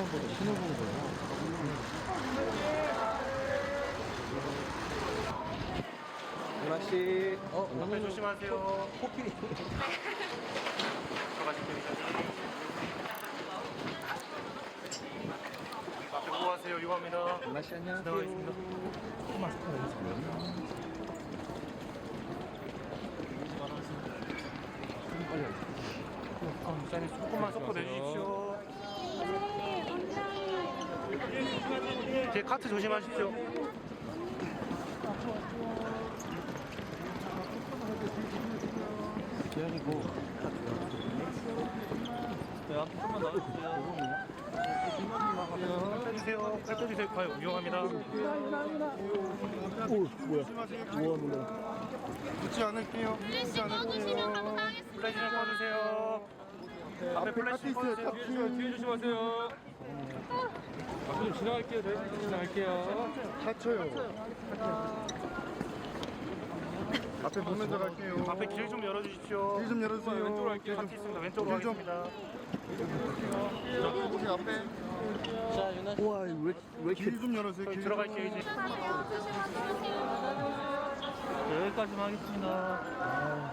신호보다 신호본 거야. 누나 씨, 어, 오늘 조심하세요. 코끼리. 앞에 보고 가세요. 이용합니다. 누나 씨 안녕하세요. 지나가겠습니다. 마스크 여기서 빨리 아, 조금만 속도 내주십시오. 뒤에 카트 조심하십시오. 네, 나와주세요. 빼주세요. 빼주세요. 가요. 이용합니다. 오 뭐야 우와 붙지 않을게요. 플래시 꺼주시면 감사하겠습니다. 플래시 좀 꺼주세요. 앞에 플래시 꺼주세요. 뒤에 조심하세요. 좀 지나갈게요. 저희 좀 지나갈게요. 다쳐요. 앞에 못 내려갈게요. 네, 앞에 길 좀 열어주십시오. 길 좀 열어주세요. 왼쪽으로 갈게요. 바퀴 있습니다. 왼쪽으로 좀. 가겠습니다. 여기 앞에 자, 유나 씨. 우와, 왜, 왜 이렇게. 길좀 열어주세요. 길 들어갈게요, 이제. 자, 여기까지만 하겠습니다.